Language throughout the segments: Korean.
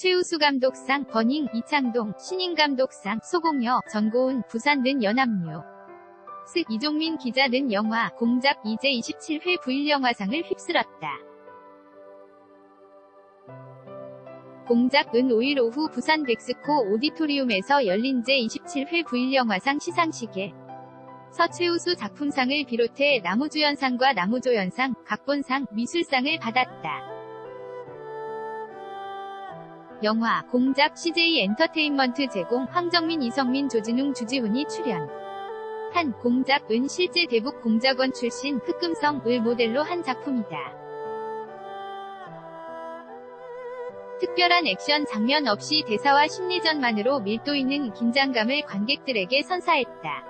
최우수 감독상 버닝 이창동, 신인 감독상 소공여, 전고은, 부산 등 연합류. 스 이종민 기자 등 영화 공작 이제 27회 부일영화상을 휩쓸었다. 공작 은 5일 오후 부산 백스코 오디토리움에서 열린 제27회 부일영화상 시상식에 서 최우수 작품상을 비롯해 나무주연상과 나무조연상, 각본상, 미술상을 받았다. 영화 공작 CJ 엔터테인먼트 제공 황정민 이성민 조진웅 주지훈이 출연 한 공작은 실제 대북 공작원 출신 흑금성 을 모델로 한 작품이다. 특별한 액션 장면 없이 대사와 심리전만으로 밀도 있는 긴장감을 관객들에게 선사했다.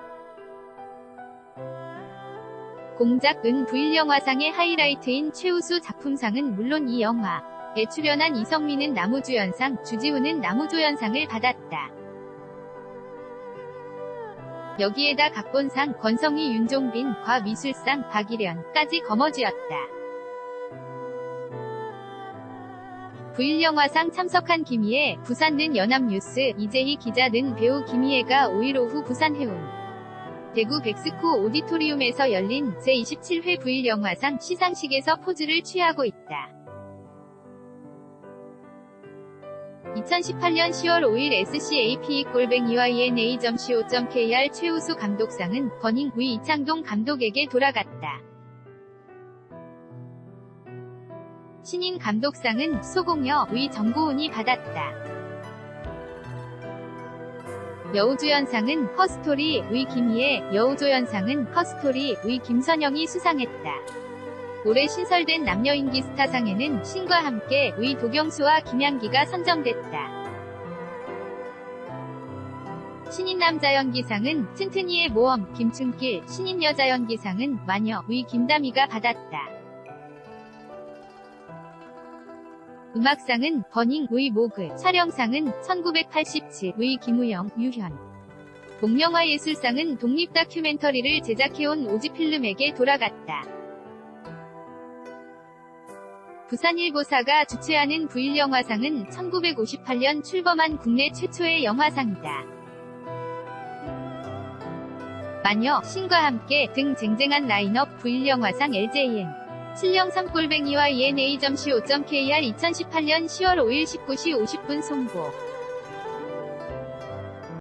공작은 부일영화상의 하이라이트인 최우수 작품상은 물론 이 영화 에 출연한 이성민은 나무주연상, 주지훈은 나무조연상을 받았다. 여기에다 각본상, 권성희 윤종빈, 과미술상, 박일연까지 거머쥐었다. 부일영화상 참석한 김희애, 부산는 연합뉴스, 이재희 기자 등 배우 김희애가 5일 오후 부산 해운 대구 백스코 오디토리움에서 열린 제27회 부일영화상 시상식에서 포즈를 취하고 있다. 2018년 10월 5일 SCAP-EYNA.co.kr 최우수 감독상은 버닝 위 이창동 감독에게 돌아갔다. 신인 감독상은 소공여 위 정고은이 받았다. 여우주연상은 허스토리 위 김희애, 여우조연상은 허스토리 위 김선영이 수상했다. 올해 신설된 남녀 인기 스타상에는 신과 함께 위 도경수와 김양기가 선정됐다. 신인 남자 연기상은 튼튼이의 모험 김춘길, 신인 여자 연기상은 마녀 위 김다미가 받았다. 음악상은 버닝 의 모그, 촬영상은 1987의 김우영, 유현. 복영화 예술상은 독립 다큐멘터리를 제작해온 오지필름에게 돌아갔다. 부산일보사가 주최하는 부일영화상은 1958년 출범한 국내 최초의 영화상이다. 마녀, 신과 함께 등 쟁쟁한 라인업 부일영화상 LJN. 신령 3골뱅이와 ENA.co.kr 2018년 10월 5일 19시 50분 송고